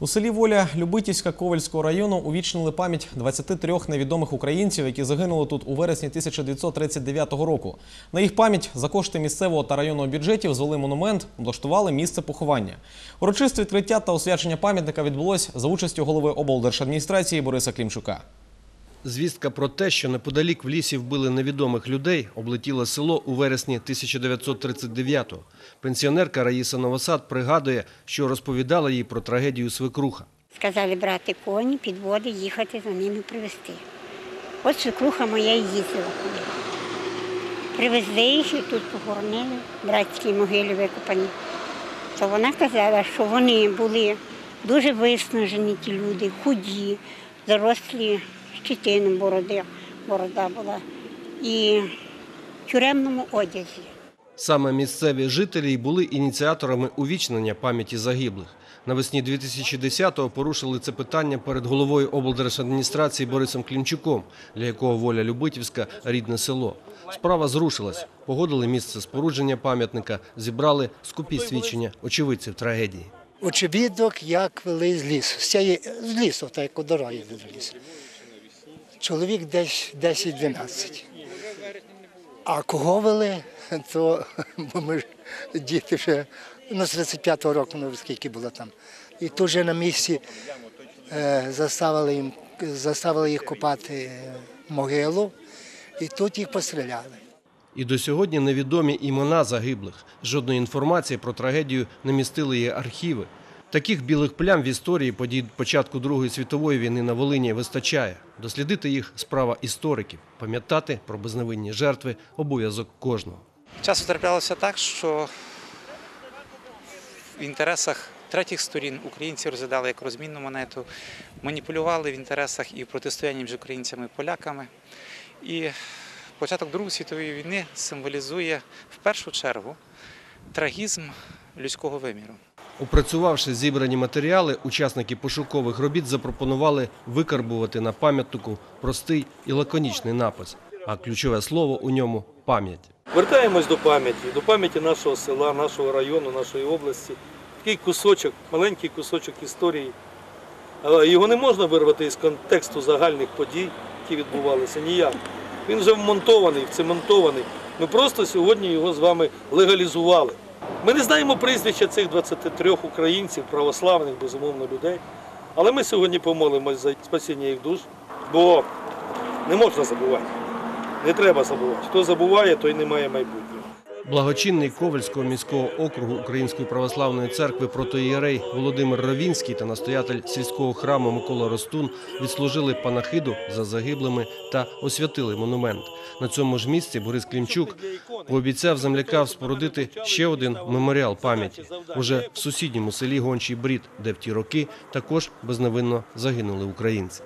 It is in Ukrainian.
У селі Воля Любитівська Ковальського району увічнили пам'ять 23 невідомих українців, які загинули тут у вересні 1939 року. На їх пам'ять за кошти місцевого та районного бюджетів звели монумент, облаштували місце поховання. Урочисте відкриття та освячення пам'ятника відбулось за участю голови облдержадміністрації Бориса Клімчука. Звістка про те, що неподалік в лісі вбили невідомих людей, облетіла село у вересні 1939-го. Пенсіонерка Раїса Новосад пригадує, що розповідала їй про трагедію свекруха. Сказали брати коні, підводи, їхати за ними привезти. От свекруха моя і їздила. Привезли їх і тут похоронили, в братській могилі викопані. То вона казала, що вони були дуже виснажені, ті люди, худі, зарослі щетином бороди, борода була, і в тюремному одязі. Саме місцеві жителі й були ініціаторами увічнення пам'яті загиблих. Навесні 2010-го порушили це питання перед головою облдержадміністрації Борисом Клімчуком, для якого воля Любитівська рідне село. Справа зрушилась. Погодили місце спорудження пам'ятника, зібрали скупі свідчення очевидців трагедії. очевидок, як вели з лісу. З, з лісу, так як у дорога йде до лісу. Чоловік десь 10-12. А кого вели, то бо ми ж діти ще ну, з 35-го року, ну скільки було там. І тут же на місці е, заставили, їм, заставили їх копати могилу, і тут їх постріляли. І до сьогодні невідомі імена загиблих. Жодної інформації про трагедію не містили її архіви. Таких білих плям в історії подій початку Другої світової війни на Волині вистачає. Дослідити їх справа істориків, пам'ятати про безневинні жертви обов'язок кожного. Часто траплялося так, що в інтересах третіх сторін українці розглядали як розмінну монету, маніпулювали в інтересах і в протистоянні між українцями і поляками. І початок Другої світової війни символізує в першу чергу трагізм людського виміру. Опрацювавши зібрані матеріали, учасники пошукових робіт запропонували викарбувати на пам'ятнику простий і лаконічний напис, а ключове слово у ньому пам'ять. Вертаємось до пам'яті, до пам'яті нашого села, нашого району, нашої області. Такий кусочок, маленький кусочок історії. Його не можна вирвати із контексту загальних подій, які відбувалися ніяк. Він вже вмонтований, вцементований. Ми просто сьогодні його з вами легалізували. Ми не знаємо прізвища цих 23 українців, православних, безумовно, людей. Але ми сьогодні помолимось за спасіння їх душ, бо не можна забувати. Не треба забувати. Хто забуває, той не має майбутнього. Благочинний Ковальського міського округу Української православної церкви протоієрей Володимир Ровінський та настоятель сільського храму Микола Ростун відслужили панахиду за загиблими та освятили монумент. На цьому ж місці Борис Клімчук пообіцяв землякам спорудити ще один меморіал пам'яті уже в сусідньому селі Гончий Брід, де в ті роки також безневинно загинули українці.